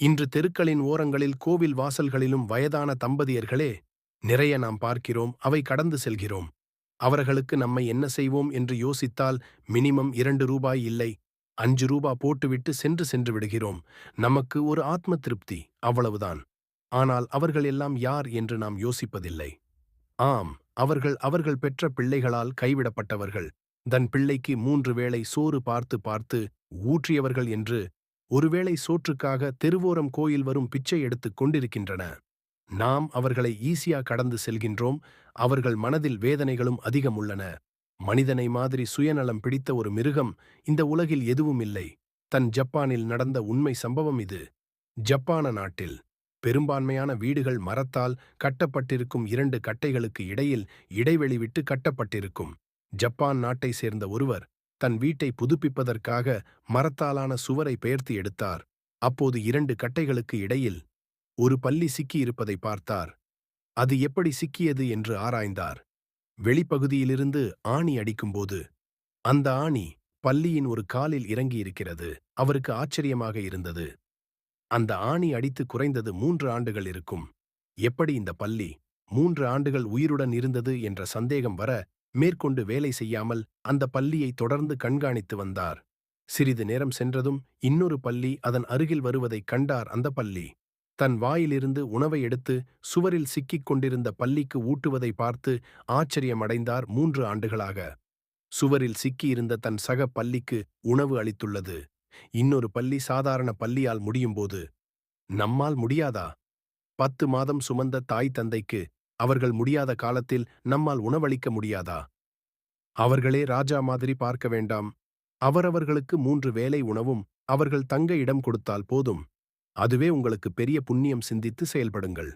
இன்று தெருக்களின் ஓரங்களில் கோவில் வாசல்களிலும் வயதான தம்பதியர்களே நிறைய நாம் பார்க்கிறோம் அவை கடந்து செல்கிறோம். அவர்களுக்கு நம்மை என்ன செய்வோம் என்று யோசித்தால் மினிமம் இரண்டு ரூபாய் இல்லை அஞ்சு ரூபா போட்டுவிட்டு சென்று சென்று விடுகிறோம். நமக்கு ஒரு ஆத்ம திருப்தி அவ்வளவுதான். ஆனால் அவர்கள் எல்லாம் யார் என்று நாம் யோசிப்பதில்லை. ஆம் அவர்கள் அவர்கள் பெற்ற பிள்ளைகளால் கைவிடப்பட்டவர்கள். தன் பிள்ளைக்கு மூன்று வேளை சோறு பார்த்து பார்த்து ஊற்றியவர்கள் என்று ஒருவேளை சோற்றுக்காக தெருவோரம் கோயில் வரும் பிச்சை எடுத்துக் கொண்டிருக்கின்றன. நாம் அவர்களை ஈஸியா கடந்து செல்கின்றோம். அவர்கள் மனதில் வேதனைகளும் அதிகம் உள்ளன மனிதனை மாதிரி சுயநலம் பிடித்த ஒரு மிருகம் இந்த உலகில் எதுவும் இல்லை. தன் ஜப்பானில் நடந்த உண்மை சம்பவம் இது. ஜப்பான நாட்டில் பெரும்பான்மையான வீடுகள் மரத்தால் கட்டப்பட்டிருக்கும் இரண்டு கட்டைகளுக்கு இடையில் இடைவெளி விட்டு கட்டப்பட்டிருக்கும். ஜப்பான் நாட்டை சேர்ந்த ஒருவர் தன் வீட்டை புதுப்பிப்பதற்காக மரத்தாலான சுவரை பெயர்த்து எடுத்தார். அப்போது இரண்டு கட்டைகளுக்கு இடையில் ஒரு பள்ளி சிக்கியிருப்பதை பார்த்தார். அது எப்படி சிக்கியது என்று ஆராய்ந்தார். வெளிப்பகுதியிலிருந்து ஆணி அடிக்கும்போது அந்த ஆணி பள்ளியின் ஒரு காலில் இறங்கியிருக்கிறது. அவருக்கு ஆச்சரியமாக இருந்தது. அந்த ஆணி அடித்து குறைந்தது மூன்று ஆண்டுகள் இருக்கும். எப்படி இந்த பள்ளி மூன்று ஆண்டுகள் உயிருடன் இருந்தது என்ற சந்தேகம் வர மேற்கொண்டு வேலை செய்யாமல் அந்த பள்ளியை தொடர்ந்து கண்காணித்து வந்தார். சிறிது நேரம் சென்றதும் இன்னொரு பள்ளி அதன் அருகில் வருவதைக் கண்டார் அந்த பள்ளி. தன் வாயிலிருந்து உணவை எடுத்து சுவரில் சிக்கிக் கொண்டிருந்த பள்ளிக்கு ஊட்டுவதை பார்த்து ஆச்சரியமடைந்தார் மூன்று ஆண்டுகளாக. சுவரில் சிக்கியிருந்த தன் சக பள்ளிக்கு உணவு அளித்துள்ளது. இன்னொரு பள்ளி சாதாரண பள்ளியால் முடியும்போது நம்மால் முடியாதா? பத்து மாதம் சுமந்த தாய் தந்தைக்கு அவர்கள் முடியாத காலத்தில் நம்மால் உணவளிக்க முடியாதா? அவர்களே ராஜா மாதிரி பார்க்க வேண்டாம். அவரவர்களுக்கு மூன்று வேலை உணவும் அவர்கள் தங்க இடம் கொடுத்தால் போதும். அதுவே உங்களுக்கு பெரிய புண்ணியம் சிந்தித்து செயல்படுங்கள்.